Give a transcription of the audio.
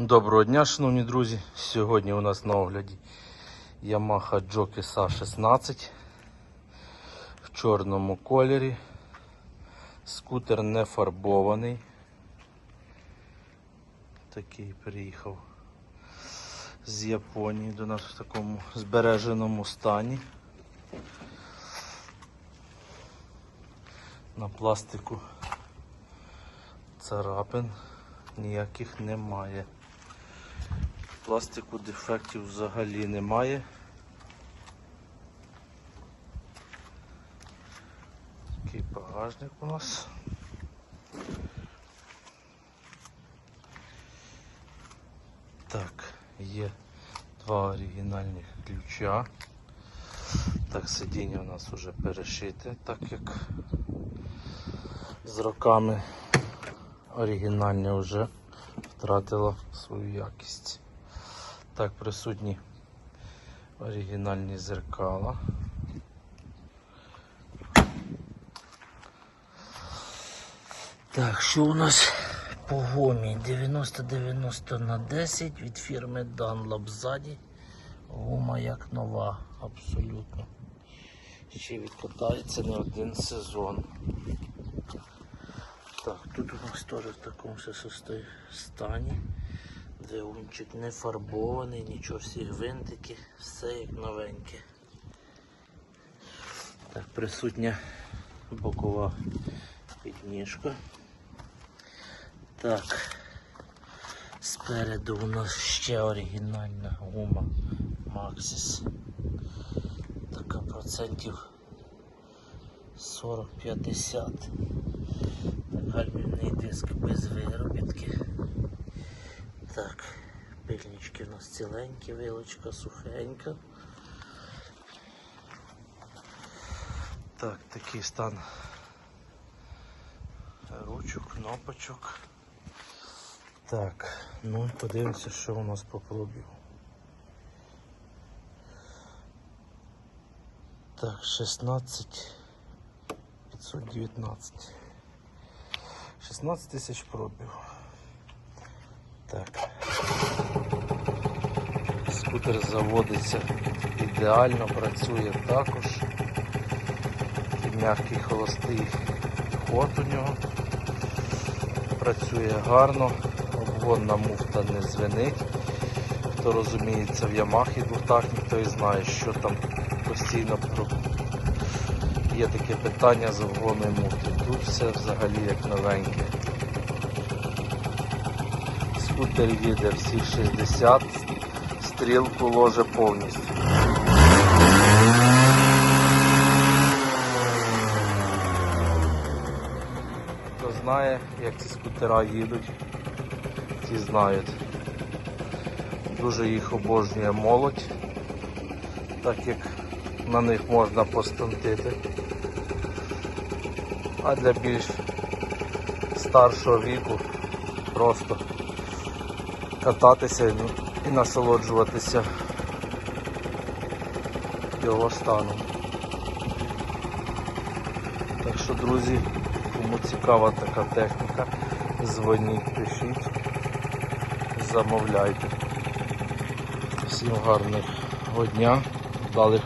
Доброго дня, шановні друзі. Сьогодні у нас на огляді Yamaha Jockey SA16 в чорному кольорі. Скутер не фарбований. Такий приїхав з Японії до нас в такому збереженому стані. На пластику царапин ніяких немає. Пластику дефектів взагалі немає. Такий багажник у нас. Так, є два оригінальних ключа. Так, сидіння у нас вже перешите, так як з роками оригінальне вже втратило свою якість. Так, присутні оригінальні зеркала. Так, що у нас по гумі? 90-90 на 10 від фірми Dunlop ззаді. Гума як нова, абсолютно. Ще відкатається не один сезон. Так, тут у нас теж в такому стані. Двигунчик не фарбований, нічого, всі гвинтики, все як новеньке. Так, присутня бокова підніжка. Так, спереду у нас ще оригінальна гума Maxis. Така процентів 40-50. Так, гальмівний диск без виробітки. Так, пильнички у нас ціленькі, вилочка сухенька. Так, такий стан ручок, кнопочок. Так, ну подивимося, що у нас по пробігу. Так, 16 519. 16 тисяч пробігу. Так. Скутер заводиться ідеально, працює також. М'який холостий ход у нього. Prацює гарно, обгонна муфта не звенить. Хто розуміється в Ямахі двохтахні, той знає, що там постійно є таке питання з обгонною муфти. Тут все взагалі як новеньке. Скутер їде всі 60, стрілку ложе повністю. Хто знає, як ці скутера їдуть, ті знають. Дуже їх обожнює молодь, так як на них можна постонтити. А для більш старшого віку просто кататися і- насолоджуватися його станом. Так що, друзі, кому цікава така техніка, дзвоніть, пишіть, замовляйте. Всім гарного дня, вдалих